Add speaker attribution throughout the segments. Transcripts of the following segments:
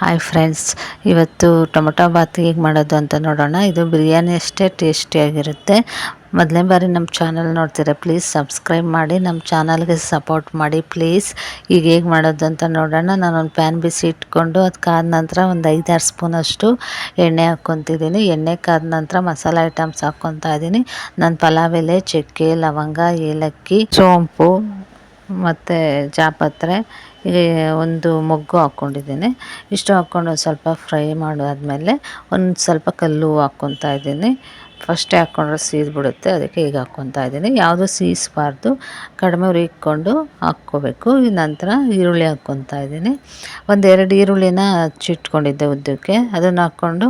Speaker 1: Hi friends ಇವತ್ತು tomato bath ಹೇಗೆ ಮಾಡೋದು ಅಂತ ನೋಡೋಣ. ಇದು ಬಿರಿಯಾನಿ ಅಷ್ಟೇ ಟೇಸ್ಟಿಯಾಗಿರುತ್ತೆ ಮೊದಲನೇ ಬಾರಿ ನಮ್ಮ ಚಾನಲ್ ನೋಡ್ತೀರಾ ಪ್ಲೀಸ್ ಸಬ್ಸ್ಕ್ರೈಬ್ ಮಾಡಿ ನಮ್ಮ ಚಾನಲ್ಗೆ ಸಪೋರ್ಟ್ ಮಾಡಿ ಪ್ಲೀಸ್ ಈಗ ಹೇಗೆ ಮಾಡೋದು ಅಂತ ನೋಡೋಣ. ನಾನು ಒಂದು ಪ್ಯಾನ್ ಬಿಸಿ ಇಟ್ಕೊಂಡು ಅದು ಕಾದ ನಂತರ ಒಂದು ಐದಾರು ಸ್ಪೂನಷ್ಟು ಎಣ್ಣೆ ಹಾಕ್ಕೊತಿದ್ದೀನಿ. ಎಣ್ಣೆ ಕಾದ ನಂತರ ಮಸಾಲೆ ಐಟಮ್ಸ್ ಹಾಕ್ಕೊತಾ ಇದ್ದೀನಿ ನಾನು ಪಲಾವ್ ಎಲೆ, ಚಕ್ಕೆ, ಲವಂಗ, ಏಲಕ್ಕಿ, ಸೋಂಪು ಮತ್ತು ಈ ಒಂದು ಮೊಗ್ಗು ಹಾಕ್ಕೊಂಡಿದ್ದೀನಿ. ಇಷ್ಟು ಹಾಕ್ಕೊಂಡು ಒಂದು ಸ್ವಲ್ಪ ಫ್ರೈ ಮಾಡಾದ್ಮೇಲೆ ಒಂದು ಸ್ವಲ್ಪ ಕಲ್ಲು ಹಾಕ್ಕೊತಾ ಇದ್ದೀನಿ. ಫಸ್ಟೇ ಹಾಕ್ಕೊಂಡ್ರೆ ಸೀದ್ಬಿಡುತ್ತೆ, ಅದಕ್ಕೆ ಈಗ ಹಾಕ್ಕೊತಾ ಇದ್ದೀನಿ. ಯಾವುದು ಸೀಸಬಾರ್ದು ಕಡಿಮೆ ಉರಿ ಇಟ್ಕೊಂಡು ಹಾಕ್ಕೋಬೇಕು. ನಂತರ ಈರುಳ್ಳಿ ಹಾಕ್ಕೊತಾ ಇದ್ದೀನಿ. ಒಂದೆರಡು ಈರುಳ್ಳಿನ ಚಿಟ್ಕೊಂಡಿದ್ದೆ ಉದ್ದಕ್ಕೆ. ಅದನ್ನು ಹಾಕ್ಕೊಂಡು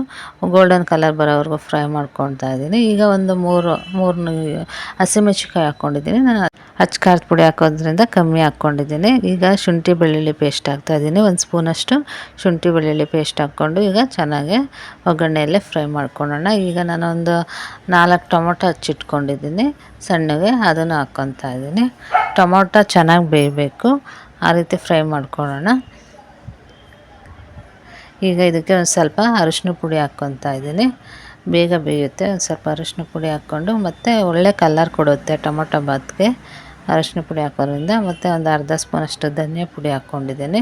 Speaker 1: ಗೋಲ್ಡನ್ ಕಲರ್ ಬರೋವರೆಗೂ ಫ್ರೈ ಮಾಡ್ಕೊತಾ ಇದ್ದೀನಿ. ಈಗ ಒಂದು ಮೂರು ಮೂರು ಹಸಿಮೆಣ್ಸಿಕಾಯಿ ಹಾಕ್ಕೊಂಡಿದ್ದೀನಿ. ನಾನು ಅಚ್ಚ ಖಾರದ ಪುಡಿ ಹಾಕೋದ್ರಿಂದ ಕಮ್ಮಿ ಹಾಕ್ಕೊಂಡಿದ್ದೀನಿ. ಈಗ ಶುಂಠಿ ಬೆಳ್ಳುಳ್ಳಿ ಪೇಸ್ಟ್ ಹಾಕ್ತಾಯಿದ್ದೀನಿ ಒಂದು ಸ್ಪೂನಷ್ಟು ಶುಂಠಿ ಬೆಳ್ಳುಳ್ಳಿ ಪೇಸ್ಟ್ ಹಾಕ್ಕೊಂಡು ಈಗ ಚೆನ್ನಾಗಿ ಒಗ್ಗರಣೆಯಲ್ಲೇ ಫ್ರೈ ಮಾಡ್ಕೊಳ್ಳೋಣ. ಈಗ ನಾನೊಂದು ನಾಲ್ಕು ಟೊಮೊಟೊ ಹಚ್ಚಿಟ್ಕೊಂಡಿದ್ದೀನಿ. ಸಣ್ಣಗೆ ಅದನ್ನು ಹಾಕ್ಕೊತಾ ಇದ್ದೀನಿ. ಟೊಮೊಟೊ ಚೆನ್ನಾಗಿ ಬೇಯಬೇಕು. ಆ ರೀತಿ ಫ್ರೈ ಮಾಡ್ಕೊಳ್ಳೋಣ. ಈಗ ಇದಕ್ಕೆ ಒಂದು ಸ್ವಲ್ಪ ಅರಿಶಿನ ಪುಡಿ ಹಾಕ್ಕೊತಾ ಇದ್ದೀನಿ. ಬೇಗ ಬೇಯುತ್ತೆ. ಒಂದು ಸ್ವಲ್ಪ ಅರಿಶಿನ ಪುಡಿ ಹಾಕ್ಕೊಂಡು ಮತ್ತು ಒಳ್ಳೆ ಕಲರ್ ಕೊಡುತ್ತೆ ಟೊಮೊಟೊ ಬಾತ್ಗೆ. ಅರಶಿನ ಪುಡಿ ಹಾಕೋದ್ರಿಂದ ಮತ್ತು ಒಂದು ಅರ್ಧ ಸ್ಪೂನಷ್ಟು ಧನಿಯಾ ಪುಡಿ ಹಾಕ್ಕೊಂಡಿದ್ದೀನಿ.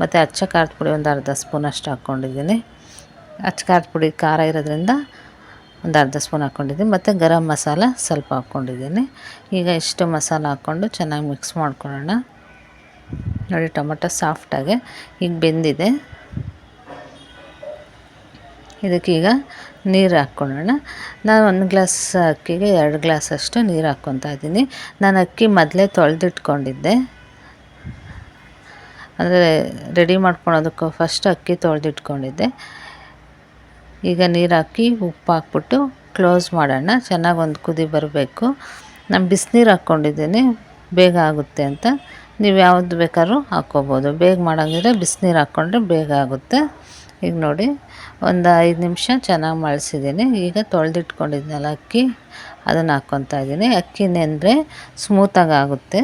Speaker 1: ಮತ್ತು ಅಚ್ಚ ಖಾರದ ಪುಡಿ ಒಂದು ಅರ್ಧ ಸ್ಪೂನಷ್ಟು ಹಾಕ್ಕೊಂಡಿದ್ದೀನಿ. ಅಚ್ಚ ಖಾರದ ಪುಡಿ ಖಾರ ಇರೋದ್ರಿಂದ ಒಂದು ಅರ್ಧ ಸ್ಪೂನ್ ಹಾಕ್ಕೊಂಡಿದ್ದೀನಿ. ಮತ್ತು ಗರಂ ಮಸಾಲ ಸ್ವಲ್ಪ ಹಾಕ್ಕೊಂಡಿದ್ದೀನಿ. ಈಗ ಇಷ್ಟು ಮಸಾಲ ಹಾಕ್ಕೊಂಡು ಚೆನ್ನಾಗಿ ಮಿಕ್ಸ್ ಮಾಡ್ಕೊಳ್ಳೋಣ. ನೋಡಿ ಟೊಮೊಟೊ ಸಾಫ್ಟಾಗಿ ಈಗ ಬೆಂದಿದೆ. ಇದಕ್ಕೀಗ ನೀರು ಹಾಕ್ಕೊಳ್ಳೋಣ. ನಾನು ಒಂದು ಗ್ಲಾಸ್ ಅಕ್ಕಿಗೆ ಎರಡು ಗ್ಲಾಸಷ್ಟು ನೀರು ಹಾಕ್ಕೊತಾ ಇದ್ದೀನಿ. ನಾನು ಅಕ್ಕಿ ಮೊದಲೇ ತೊಳೆದಿಟ್ಕೊಂಡಿದ್ದೆ. ಅಂದರೆ ರೆಡಿ ಮಾಡ್ಕೊಳೋದಕ್ಕೂ ಫಸ್ಟ್ ಅಕ್ಕಿ ತೊಳೆದಿಟ್ಕೊಂಡಿದ್ದೆ. ಈಗ ನೀರು ಹಾಕಿ ಉಪ್ಪು ಹಾಕ್ಬಿಟ್ಟು ಕ್ಲೋಸ್ ಮಾಡೋಣ. ಚೆನ್ನಾಗಿ ಒಂದು ಕುದಿ ಬರಬೇಕು. ನಾನು ಬಿಸಿನೀರು ಹಾಕ್ಕೊಂಡಿದ್ದೀನಿ. ಬೇಗ ಆಗುತ್ತೆ ಅಂತ. ನೀವು ಯಾವುದು ಬೇಕಾದ್ರೂ ಹಾಕ್ಕೋಬೋದು. ಬೇಗ ಮಾಡೋಂಗಿದ್ರೆ ಬಿಸಿನೀರು ಹಾಕ್ಕೊಂಡ್ರೆ ಬೇಗ ಆಗುತ್ತೆ. ಈಗ ನೋಡಿ, ಒಂದು ಐದು ನಿಮಿಷ ಚೆನ್ನಾಗಿ ಮಳಸಿದ್ದೀನಿ. ಈಗ ತೊಳೆದಿಟ್ಕೊಂಡಿದ್ನಲ್ಲ ಅಕ್ಕಿ, ಅದನ್ನು ಹಾಕ್ಕೊತಾ ಇದ್ದೀನಿ. ಅಕ್ಕಿ ನೆಂದರೆ ಸ್ಮೂತಾಗಿ ಆಗುತ್ತೆ.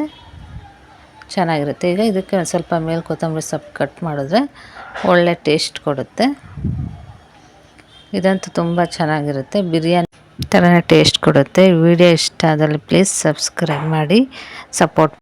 Speaker 1: ಚೆನ್ನಾಗಿರುತ್ತೆ. ಈಗ ಇದಕ್ಕೆ ಒಂದು ಸ್ವಲ್ಪ ಮೇಲೆ ಕೊತ್ತಂಬರಿ ಸೊಪ್ಪು ಕಟ್ ಮಾಡಿದ್ರೆ ಒಳ್ಳೆ ಟೇಸ್ಟ್ ಕೊಡುತ್ತೆ. ಇದಂತೂ ತುಂಬ ಚೆನ್ನಾಗಿರುತ್ತೆ. ಬಿರಿಯಾನಿ ಥರನೇ ಟೇಸ್ಟ್ ಕೊಡುತ್ತೆ. ವಿಡಿಯೋ ಇಷ್ಟ ಆದಲ್ಲಿ ಪ್ಲೀಸ್ ಸಬ್ಸ್ಕ್ರೈಬ್ ಮಾಡಿ ಸಪೋರ್ಟ್